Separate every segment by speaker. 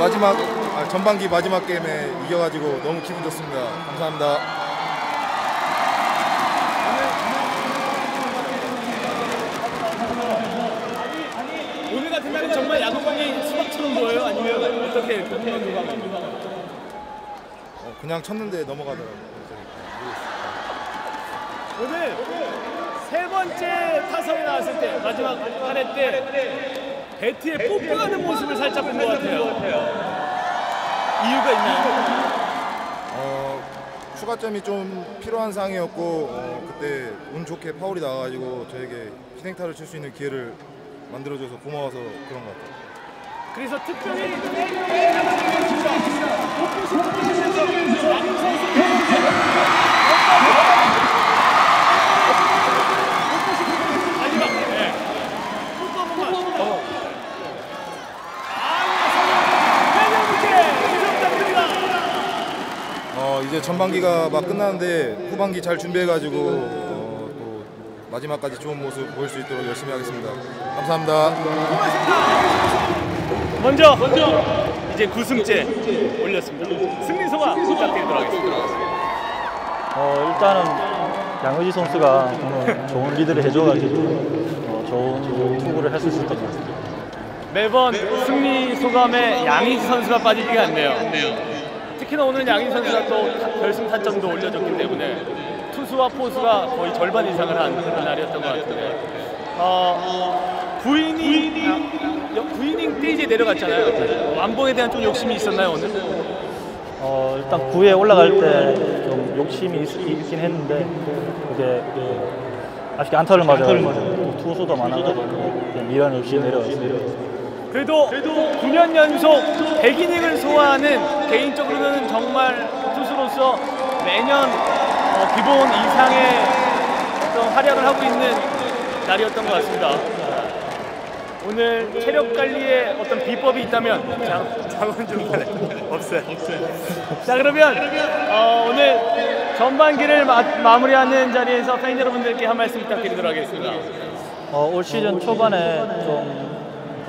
Speaker 1: 마지막 아, 전반기 마지막 게임에 이겨가지고 너무 기분 좋습니다. 감사합니다.
Speaker 2: 오늘 같은 날은 정말 야구공이 수박처럼 보여요? 아니면 어떻게 평가가
Speaker 1: 어, 그냥 쳤는데 넘어가더라고요.
Speaker 2: 오늘 세 번째 타석에 나왔을 때 마지막 한해때 배트에 뽀뽀하는 모습을 살짝 본 것 같아요. 이유가 있나요?
Speaker 1: 어, 추가점이 좀 필요한 상황이었고 어, 그때 운 좋게 파울이 나와가지고 저에게 희생타를 칠 수 있는 기회를 만들어줘서 고마워서 그런 것 같아요.
Speaker 2: 그래서 특별히 뽀뽀 시켜주면서 양희 선수 마지막 네. 뽀뽀 한 번만. 어. 아, 회장님께 부탁드립니다.
Speaker 1: 어, 이제 전반기가 막 끝나는데 후반기 잘 준비해가지고 어, 또 마지막까지 좋은 모습 보일 수 있도록 열심히 하겠습니다. 감사합니다.
Speaker 2: 먼저, 이제 9승째 올렸습니다. 승리 소감 부탁드리도록 하겠습니다.
Speaker 3: 어, 일단은 양의지 선수가 오늘 좋은 리드를 해줘가지고 어, 좋은 투구를 했을 수 있었던 것 같습니다.
Speaker 2: 매번 승리 소감에 양희지 선수가 빠지지가 않네요. 특히나 오늘 양희지 선수가 또 타- 결승 타점도 올려줬기 때문에 투수와 포수가 거의 절반 이상을 한 그런 날이었던 것 같은데 어, 9이닝, 아, 9이닝 때 이제 내려갔잖아요. 완봉에 대한 좀 욕심이 있었나요 오늘?
Speaker 3: 어, 일단 9에 올라갈 때 좀 욕심이 있, 긴 했는데 그게 아쉽게 안타를 또 투수도 그냥 미련 없이 내려왔습니다.
Speaker 2: 그래도 9년 연속 100이닝을 소화하는 개인적으로는 정말 투수로서 매년 어, 기본 이상의 어떤 활약을 하고 있는 날이었던 것 같습니다. 오늘 체력 관리에 어떤 비법이 있다면 자, 자원 좀 없어요. 자 그러면 어, 오늘 전반기를 마, 마무리하는 자리에서 팬 여러분들께 한 말씀 부탁드리도록 하겠습니다.
Speaker 3: 어, 올 시즌 초반에 좀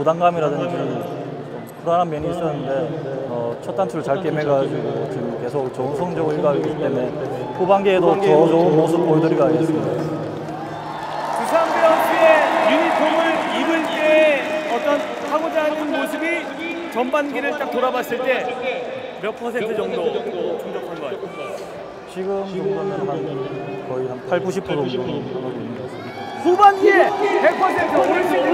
Speaker 3: 부담감이라든지 좀 불안한 면이 있었는데 어, 첫 단추를 잘 깨매가지고 지금 계속 좋은 성적을 있기 때문에 후반기에도 더 좋은 모습 보여드리고 하겠습니다.
Speaker 2: 두산 베어스의 유니폼을 입을 때 어떤 하고자 하는 모습이 전반기를 딱 돌아봤을 때 몇 퍼센트 정도 충족한 것 같아요?
Speaker 3: 지금 정도면 한 거의 한 8, 90% 정도 하고 있는 것 같습니다.
Speaker 2: 후반기에 100% 오늘 시즌에